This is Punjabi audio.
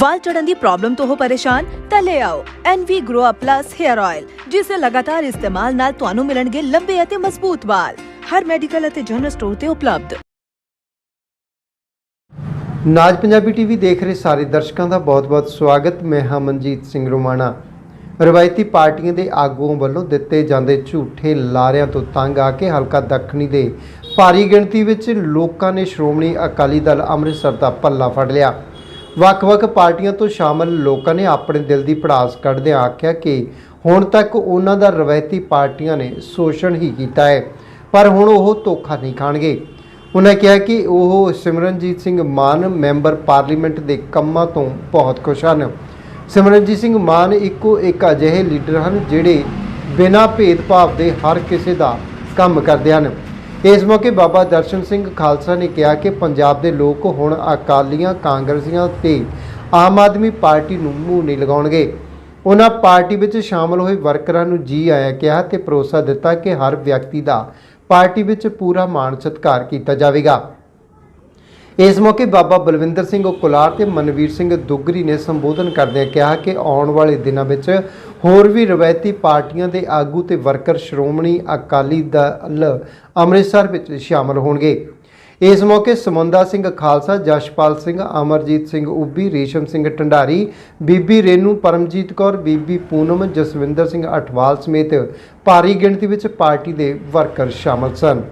ਵਾਲ ਝੜਨ ਦੀ ਪ੍ਰੋਬਲਮ ਤੋਂ ਹੋ ਪਰੇਸ਼ਾਨ, ਤਾਂ ਲੈ ਆਓ NV Grow Up Plus Hair Oil ਜਿਸ ਦੇ ਲਗਾਤਾਰ ਇਸਤੇਮਾਲ ਨਾਲ ਤੁਹਾਨੂੰ ਮਿਲਣਗੇ ਲੰਬੇ ਅਤੇ ਮਜ਼ਬੂਤ ਵਾਲ। ਹਰ ਮੈਡੀਕਲ ਅਤੇ ਜਨਰਲ ਸਟੋਰ ਤੇ ਉਪਲਬਧ। ਨਾਜ ਪੰਜਾਬੀ ਟੀਵੀ ਦੇਖ ਰਹੇ ਸਾਰੇ ਦਰਸ਼ਕਾਂ ਦਾ ਬਹੁਤ-ਬਹੁਤ ਸਵਾਗਤ। ਮੈਂ ਹਾਂ ਮਨਜੀਤ ਸਿੰਘ ਰੋਮਾਣਾ। ਰਵਾਇਤੀ ਪਾਰਟੀਆਂ ਦੇ ਆਗੂਆਂ ਵੱਲੋਂ ਦਿੱਤੇ ਜਾਂਦੇ ਝੂਠੇ ਲਾਰਿਆਂ ਤੋਂ ਤੰਗ ਆ ਕੇ ਹਲਕਾ ਦੱਖਣੀ ਦੇ ਭਾਰੀ ਗਿਣਤੀ ਵਿੱਚ ਲੋਕਾਂ ਨੇ ਸ਼੍ਰੋਮਣੀ ਅਕਾਲੀ ਦਲ ਅੰਮ੍ਰਿਤਸਰ ਦਾ ਪੱਲਾ ਫੜ ਲਿਆ। ਵੱਖ-ਵੱਖ ਪਾਰਟੀਆਂ ਤੋਂ ਸ਼ਾਮਲ ਲੋਕਾਂ ਨੇ ਆਪਣੇ ਦਿਲ ਦੀ ਪੜਾਸ ਕੱਢਦਿਆਂ ਆਖਿਆ ਕਿ ਹੁਣ ਤੱਕ ਉਹਨਾਂ ਦਾ ਰਵਾਇਤੀ ਪਾਰਟੀਆਂ ਨੇ ਸ਼ੋਸ਼ਣ ਹੀ ਕੀਤਾ ਹੈ, ਪਰ ਹੁਣ ਉਹ ਧੋਖਾ ਨਹੀਂ ਖਾਣਗੇ। ਉਹਨਾਂ ਕਿਹਾ ਕਿ ਉਹ ਸਿਮਰਨਜੀਤ ਸਿੰਘ ਮਾਨ ਮੈਂਬਰ ਪਾਰਲੀਮੈਂਟ ਦੇ ਕੰਮਾਂ ਤੋਂ ਬਹੁਤ ਖੁਸ਼ ਹਨ। ਸਿਮਰਨਜੀਤ ਸਿੰਘ ਮਾਨ ਇੱਕੋ ਇੱਕ ਅਜਿਹੇ ਲੀਡਰ ਹਨ ਜਿਹੜੇ ਬਿਨਾਂ ਭੇਦਭਾਵ ਦੇ ਹਰ ਕਿਸੇ ਦਾ ਕੰਮ ਕਰਦੇ ਹਨ। ਇਸ ਮੌਕੇ ਬਾਬਾ ਦਰਸ਼ਨ ਸਿੰਘ ਖਾਲਸਾ ਨੇ ਕਿਹਾ ਕਿ ਪੰਜਾਬ ਦੇ ਲੋਕ ਹੁਣ ਅਕਾਲੀਆਂ, ਕਾਂਗਰਸੀਆਂ ਤੇ ਆਮ ਆਦਮੀ ਪਾਰਟੀ ਨੂੰ ਮੂੰਹ ਨਹੀਂ ਲਗਾਉਣਗੇ। ਉਹਨਾਂ ਪਾਰਟੀ ਵਿੱਚ ਸ਼ਾਮਲ ਹੋਏ ਵਰਕਰਾਂ ਨੂੰ ਜੀ ਆਇਆ ਕਿਹਾ ਤੇ ਭਰੋਸਾ ਦਿੱਤਾ ਕਿ ਹਰ ਵਿਅਕਤੀ ਦਾ ਪਾਰਟੀ ਵਿੱਚ ਪੂਰਾ ਮਾਣ ਸਤਿਕਾਰ ਕੀਤਾ ਜਾਵੇਗਾ। ਇਸ ਮੌਕੇ ਬਾਬਾ ਬਲਵਿੰਦਰ ਸਿੰਘ ਕੁਲਾਰ ਤੇ ਮਨਵੀਰ ਸਿੰਘ ਦੁੱਗਰੀ ਨੇ ਸੰਬੋਧਨ ਕਰਦਿਆਂ ਕਿਹਾ ਕਿ ਆਉਣ ਵਾਲੇ ਦਿਨਾਂ ਵਿੱਚ ਹੋਰ ਵੀ ਰਵਾਇਤੀ ਪਾਰਟੀਆਂ ਦੇ ਆਗੂ ਤੇ ਵਰਕਰ ਸ਼੍ਰੋਮਣੀ ਅਕਾਲੀ ਦਲ ਅੰਮ੍ਰਿਤਸਰ ਵਿੱਚ ਸ਼ਾਮਲ ਹੋਣਗੇ। ਇਸ ਮੌਕੇ ਸਮੁੰਦਾ ਸਿੰਘ ਖਾਲਸਾ, ਜਸ਼ਪਾਲ ਸਿੰਘ, ਅਮਰਜੀਤ ਸਿੰਘ ਉੱਬੀ ਰੇਸ਼ਮ ਸਿੰਘ ਢੰਡਾਰੀ, ਬੀਬੀ ਰੇਨੂ, ਪਰਮਜੀਤ ਕੌਰ, ਬੀਬੀ ਪੂਨਮ, ਜਸਵਿੰਦਰ ਸਿੰਘ ਅਠਵਾਲ ਸਮੇਤ ਭਾਰੀ ਗਿਣਤੀ ਵਿੱਚ ਪਾਰਟੀ ਦੇ ਵਰਕਰ ਸ਼ਾਮਲ ਸਨ।